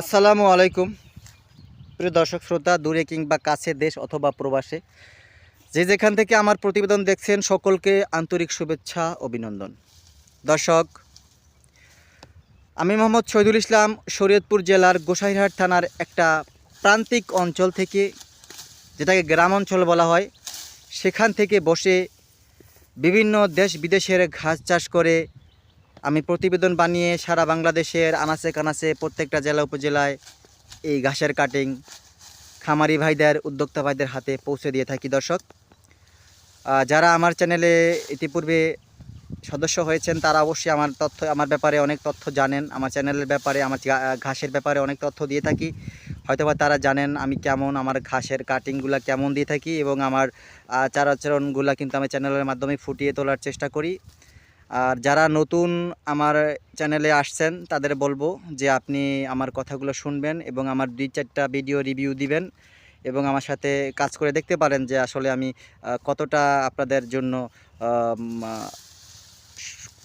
আসসালামু আলাইকুম। প্রিয় দর্শক, শ্রোতা, দূরে কিংবা কাছে দেশ অথবা প্রবাসে, যে যেখান থেকে আমার প্রতিবেদন দেখছেন, সকলকে আন্তরিক শুভেচ্ছা, অভিনন্দন। দর্শক, আমি মোহাম্মদ শহীদুল ইসলাম, শরীয়তপুর জেলার গোসাইরহাট থানার একটা প্রান্তিক অঞ্চল থেকে, যেটাকে গ্রাম অঞ্চল বলা হয়, সেখান থেকে বসে বিভিন্ন দেশ বিদেশের ঘাস চাষ করে আমি প্রতিবেদন বানিয়ে সারা বাংলাদেশের আনাচে কানাচে প্রত্যেকটা জেলা উপজেলায় এই ঘাসের কাটিং খামারি ভাইদের উদ্যোক্তা ভাইদের হাতে পৌঁছে দিয়ে থাকি দর্শক। যারা আমার চ্যানেলে ইতিপূর্বে সদস্য হয়েছেন তারা অবশ্যই আমার তথ্য আমার ব্যাপারে অনেক তথ্য জানেন। আমার চ্যানেলের ব্যাপারে আমার ঘাসের ব্যাপারে অনেক তথ্য দিয়ে থাকি। হয়তোবা তারা জানেন আমি কেমন আমার ঘাসের কাটিংগুলো কেমন দিয়ে থাকি এবং আমার আহ, চার কিন্তু আমি চ্যানেলের মাধ্যমে ফুটিয়ে তোলার চেষ্টা করি। আর যারা নতুন আমার চ্যানেলে আসছেন, তাদের বলব যে আপনি আমার কথাগুলো শুনবেন এবং আমার দুই চারটা ভিডিও রিভিউ দিবেন এবং আমার সাথে কাজ করে দেখতে পারেন যে আসলে আমি কতটা আপনাদের জন্য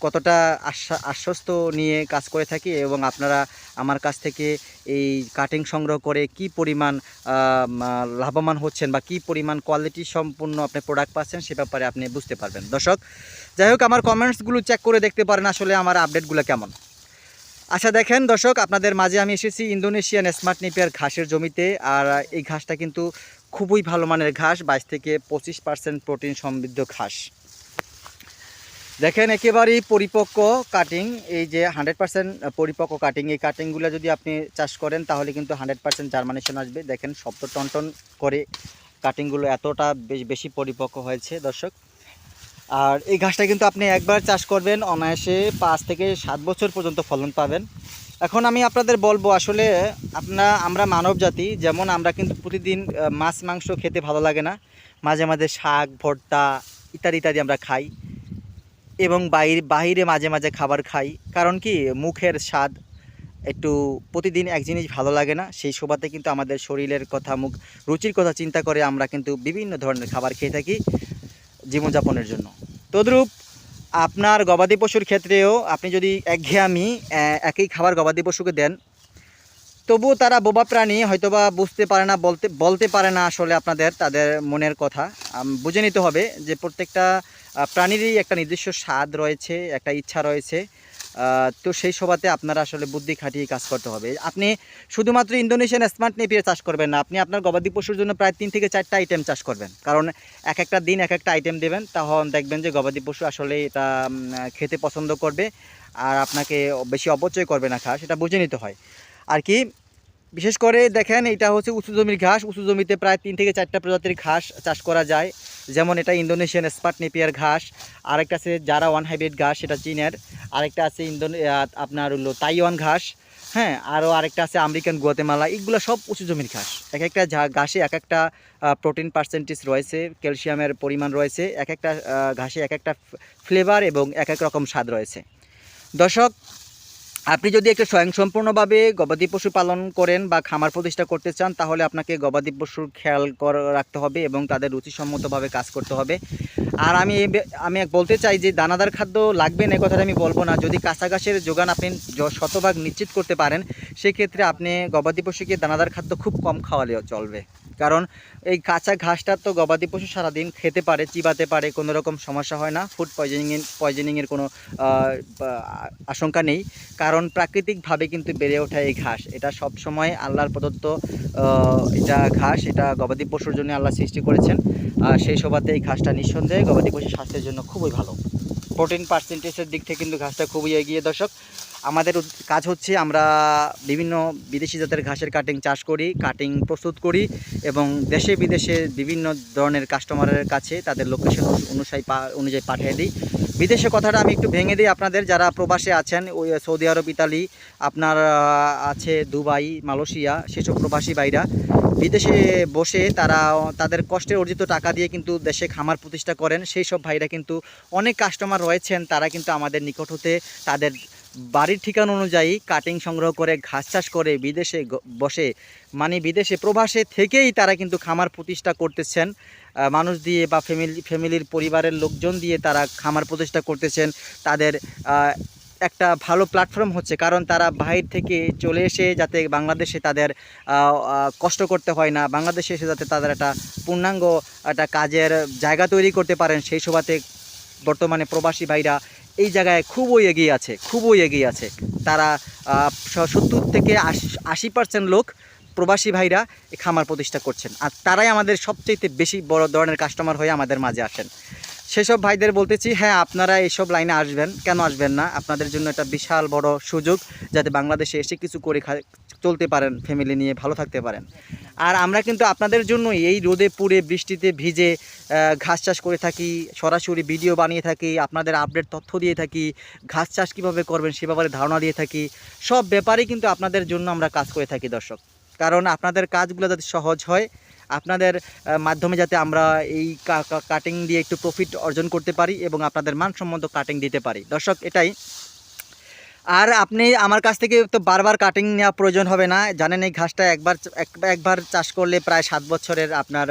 কতটা আশ্বা- আশ্বস্ত নিয়ে কাজ করে থাকি এবং আপনারা আমার কাছ থেকে এই কাটিং সংগ্রহ করে কি পরিমাণ লাভবান হচ্ছেন বা কি পরিমাণ কোয়ালিটি সম্পূর্ণ আপনি প্রোডাক্ট পাচ্ছেন সে ব্যাপারে আপনি বুঝতে পারবেন। দর্শক, যাই হোক, আমার কমেন্টসগুলো চেক করে দেখতে পারেন আসলে আমার আপডেটগুলো কেমন। আচ্ছা দেখেন দর্শক, আপনাদের মাঝে আমি এসেছি ইন্দোনেশিয়ান স্মার্ট নিপিয়ার ঘাসের জমিতে আর এই ঘাসটা কিন্তু খুবই ভালো মানের ঘাস, বাইশ থেকে পঁচিশ পার্সেন্ট প্রোটিন সমৃদ্ধ ঘাস। দেখেন একেবারেই পরিপক্ক কাটিং এই যে হান্ড্রেড পার্সেন্ট পরিপক্ক কাটিং এই কাটিংগুলো যদি আপনি চাষ করেন, তাহলে কিন্তু হান্ড্রেড পার্সেন্ট জার্মানেশন আসবে। দেখেন শব্দ টন টন করে কাটিংগুলো এতটা বেশ বেশি পরিপক্ক হয়েছে, দর্শক। আর এই ঘাসটা কিন্তু আপনি একবার চাষ করবেন, অনায়াসে পাঁচ থেকে সাত বছর পর্যন্ত ফলন পাবেন। এখন আমি আপনাদের বলব, আসলে আপনারা আমরা মানব জাতি, যেমন আমরা কিন্তু প্রতিদিন মাছ, মাংস খেতে ভালো লাগে না। মাঝে মাঝে শাক, ভর্তা ইত্যাদি ইত্যাদি আমরা খাই। এবং বাইরে বাইরে মাঝে মাঝে খাবার খাই। কারণ কি, মুখের স্বাদ একটু প্রতিদিন এক জিনিস ভালো লাগে না। সেই সোভাতে কিন্তু আমাদের শরীরের কথা, মুখ, রুচির কথা চিন্তা করে আমরা কিন্তু বিভিন্ন ধরনের খাবার খেয়ে থাকি জীবনযাপনের জন্য। তদ্রূপ, আপনার গবাদি পশুর ক্ষেত্রেও আপনি যদি একঘেয়ামি একই খাবার গবাদি পশুকে দেন তবুও তারা বোবা প্রাণী, হয়তোবা বুঝতে পারে না, বলতে বলতে পারে না আসলে আপনাদের, তাদের মনের কথা। বুঝে নিতে হবে যে প্রত্যেকটা প্রাণীরই একটা নিজস্ব স্বাদ রয়েছে, একটা ইচ্ছা রয়েছে তো সেই সভাতে আপনারা আসলে বুদ্ধি খাটিয়ে কাজ করতে হবে। আপনি শুধুমাত্র ইন্দোনেশিয়ান স্মার্ট নেপিয়ার চাষ করবেন না, আপনি আপনার গবাদি পশুর জন্য প্রায় তিন থেকে চারটা আইটেম চাষ করবেন। কারণ এক একটা দিন, এক একটা আইটেম দেবেন, তখন দেখবেন যে গবাদি পশু আসলে এটা খেতে পছন্দ করবে, আর আপনাকে বেশি অপচয় করবে না খা সেটা বুঝে নিতে হয়। আর কি বিশেষ করে দেখেন এটা হচ্ছে উঁচু জমির ঘাস। উঁচু জমিতে প্রায় তিন থেকে চারটা প্রজাতির ঘাস চাষ করা যায়। যেমন এটা ইন্দোনেশিয়ান স্পাট নেপিয়ার ঘাস আরেকটা আছে যারা ওয়ান হাইব্রিড ঘাস সেটা চীনের। আরেকটা আছে ইন্দোনে আহ, আপনার হলো তাইওয়ান ঘাস হ্যাঁ আরও আরেকটা আছে আমেরিকান গুয়াতেমালা। এগুলো সব উঁচু জমির ঘাস। এক একটা ঘাসে এক একটা প্রোটিন পার্সেন্টেজ রয়েছে ক্যালসিয়ামের পরিমাণ রয়েছে এক একটা ঘাসে এক একটা ফ্লেভার এবং এক এক রকম স্বাদ রয়েছে। দর্শক আপনি যদি একটু স্বয়ংসম্পূর্ণভাবে গবাদি পশু পালন করেন বা খামার প্রতিষ্ঠা করতে চান, তাহলে আপনাকে গবাদি পশুর খেয়াল কর, রাখতে হবে এবং তাদের রুচিসম্মতভাবে কাজ করতে হবে। আর আমি আমি বলতে চাই যে, দানাদার খাদ্য লাগবে না কথাটা আমি বলব না। যদি কাঁচা ঘাসের যোগান আপনি শতভাগ নিশ্চিত করতে পারেন, সেক্ষেত্রে আপনি গবাদি পশুকে দানাদার খাদ্য খুব কম খাওয়ালেও চলবে। কারণ এই কাঁচা ঘাসটা তো গবাদি পশু সারাদিন খেতে পারে, চিবাতে পারে, কোনো রকম সমস্যা হয় না। ফুড পয়জনিংয়ের পয়জনিংয়ের কোনো আশঙ্কা নেই। কারণ প্রাকৃতিকভাবে কিন্তু বেড়ে ওঠা এই ঘাস, এটা সব সময় আল্লাহর প্রদত্ত এটা ঘাস, এটা গবাদি পশুর জন্য আল্লাহ সৃষ্টি করেছেন। আর সেই সবাতে এই ঘাসটা নিঃসন্দেহে গবাদি পশুর স্বাস্থ্যের জন্য খুবই ভালো। প্রোটিন পার্সেন্টেজের দিক থেকে কিন্তু ঘাসটা খুবই এগিয়ে দর্শক। আমাদের কাজ হচ্ছে আমরা বিভিন্ন বিদেশি জাতের ঘাসের কাটিং চাষ করি কাটিং প্রস্তুত করি এবং দেশে বিদেশে বিভিন্ন ধরনের কাস্টমারের কাছে তাদের লোকেশন পা- অনুযায়ী পাঠিয়ে দিই। বিদেশে কথাটা আমি একটু ভেঙে দিই আপনাদের, যারা প্রবাসে আছেন, ওই সৌদি আরব, ইতালি, আপনার আছে দুবাই, মালয়েশিয়া, সেসব প্রবাসী ভাইরা, বিদেশে বসে তারা, তাদের কষ্টে অর্জিত টাকা দিয়ে কিন্তু দেশে খামার প্রতিষ্ঠা করেন। সেই সব ভাইরা কিন্তু অনেক কাস্টমার রয়েছেন, তারা কিন্তু আমাদের নিকট হতে তাদের বাড়ির ঠিকানা অনুযায়ী কাটিং সংগ্রহ করে ঘাস চাষ করে বিদেশে বসে মানে বিদেশে প্রবাসে থেকেই তারা কিন্তু খামার প্রতিষ্ঠা করতেছেন। মানুষ দিয়ে বা ফ্যামিলি ফ্যামিলির পরিবারের লোকজন দিয়ে তারা খামার প্রতিষ্ঠা করতেছেন। তাদের একটা ভালো প্ল্যাটফর্ম হচ্ছে, কারণ তারা বাহির থেকে চলে এসে যাতে বাংলাদেশে তাদের কষ্ট করতে হয় না, বাংলাদেশে এসে যাতে তাদের একটা পূর্ণাঙ্গ একটা কাজের জায়গা তৈরি করতে পারেন, সেই সভাতে বর্তমানে প্রবাসী ভাইরা এই জায়গায় খুবই এগিয়ে আছে, খুবই এগিয়ে আছে। তারা সত্তর থেকে আশি পার্সেন্ট লোক প্রবাসী ভাইরা খামার প্রতিষ্ঠা করছেন। আর তারাই আমাদের সবচেয়ে বেশি বড় ধরনের কাস্টমার হয়ে আমাদের মাঝে আসেন। সেসব ভাইদের বলতেছি হ্যাঁ আপনারা এইসব লাইনে আসবেন। কেন আসবেন না? আপনাদের জন্য একটা বিশাল বড় সুযোগ যাতে বাংলাদেশে এসে কিছু করে চলতে পারেন ফ্যামিলি নিয়ে ভালো থাকতে পারেন। আর আমরা কিন্তু আপনাদের জন্য এই রোদে পুড়ে বৃষ্টিতে ভিজে ঘাস চাষ করে থাকি, সরাসরি ভিডিও বানিয়ে থাকি, আপনাদের আপডেট তথ্য দিয়ে থাকি, ঘাস চাষ কীভাবে করবেন সে ব্যাপারে ধারণা দিয়ে থাকি, সব ব্যাপারেই কিন্তু আপনাদের জন্য আমরা কাজ করে থাকি দর্শক। কারণ আপনাদের কাজগুলো যাতে সহজ হয়, আপনাদের মাধ্যমে যাতে আমরা এই কাটিং দিয়ে একটু প্রফিট অর্জন করতে পারি এবং আপনাদের মানসম্মত কাটিং দিতে পারি। দর্শক, এটাই। আর আপনি আমার কাছ থেকে তো বারবার কাটিং নেওয়া প্রয়োজন হবে না। জানেন এই ঘাসটা একবার এক- একবার চাষ করলে প্রায় সাত বছরের আপনার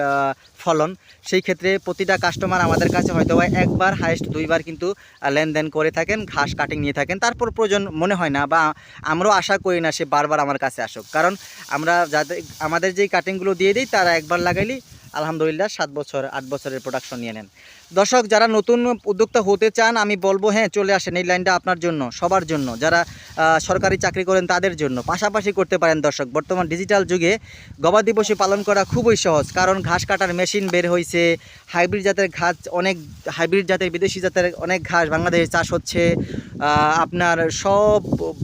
ফলন। সেই ক্ষেত্রে প্রতিটা কাস্টমার আমাদের কাছে হয়তো একবার হাইস্ট দুইবার কিন্তু লেনদেন করে থাকেন, ঘাস কাটিং নিয়ে থাকেন। তারপর প্রয়োজন মনে হয় না বা আমরাও আশা করি না সে বারবার আমার কাছে আসুক। কারণ আমরা যাদের আমাদের যেই কাটিংগুলো দিয়ে দিই, তারা একবার লাগাইলেই আলহামদুলিল্লাহ, সাত বছর, আট বছরের প্রোডাকশন নিয়ে নেন। দর্শক, যারা নতুন উদ্যোক্তা হতে চান, আমি বলব হ্যাঁ চলে আসেন এই লাইনটা আপনার জন্য, সবার জন্য। যারা সরকারি চাকরি করেন, তাদের জন্য। পাশাপাশি করতে পারেন, দর্শক, বর্তমান ডিজিটাল যুগে গবাদি পশু পালন করা খুবই সহজ, কারণ ঘাস কাটার মেশিন বের হয়েছে হাইব্রিড জাতের ঘাস অনেক হাইব্রিড জাতের, বিদেশি জাতের অনেক ঘাস বাংলাদেশে চাষ হচ্ছে আপনার সব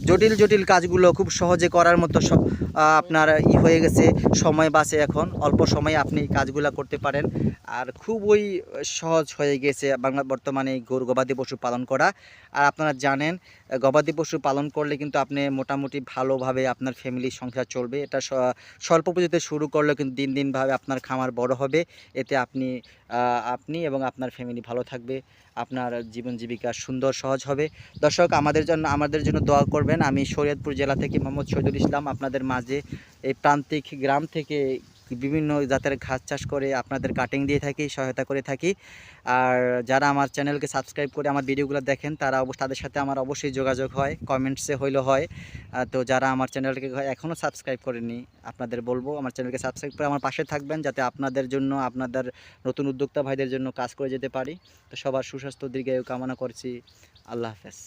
জটিল জটিল কাজগুলো খুব সহজে করার মতো সব আপনার ই হয়ে গেছে, সময় বাঁচে এখন, অল্প সময়ে আপনি এই কাজগুলো করতে পারেন। আর খুবই সহজ হয়ে গেছে বাংলা বর্তমানে গরু গবাদি পশু পালন করা। আর আপনারা জানেন গবাদি পশু পালন করলে কিন্তু আপনি মোটামুটি ভালোভাবে আপনার ফ্যামিলির সংসার চলবে। এটা স্বল্প পুঁজিতে শুরু করলে কিন্তু দিন দিনভাবে আপনার খামার বড় হবে। এতে আপনি আপনি এবং আপনার ফ্যামিলি ভালো থাকবে। আপনার জীবন জীবিকা সুন্দর সহজ হবে। দর্শক, আমাদের জন্য আমাদের জন্য দোয়া করবেন। আমি শরীয়তপুর জেলা থেকে মোহাম্মদ শহীদুল ইসলাম আপনাদের মাঝে এই প্রান্তিক গ্রাম থেকে বিভিন্ন জাতের ঘাস চাষ করে আপনাদের কাটিং দিয়ে থাকি, সহায়তা করে থাকি। আর যারা আমার চ্যানেলকে সাবস্ক্রাইব করে আমার ভিডিওগুলো দেখেন, তারা অবশ্য তাদের সাথে আমার অবশ্যই যোগাযোগ হয় কমেন্টসে হইলেও হয়। তো যারা আমার চ্যানেলকে এখনও সাবস্ক্রাইব করেনি আপনাদের বলব আমার চ্যানেলকে সাবস্ক্রাইব করে আমার পাশে থাকবেন, যাতে আপনাদের জন্য, আপনাদের নতুন উদ্যোক্তা ভাইদের জন্য কাজ করে যেতে পারি। তো সবার সুস্বাস্থ্য, দীর্ঘায়ু কামনা করছি। আল্লাহ হাফেজ।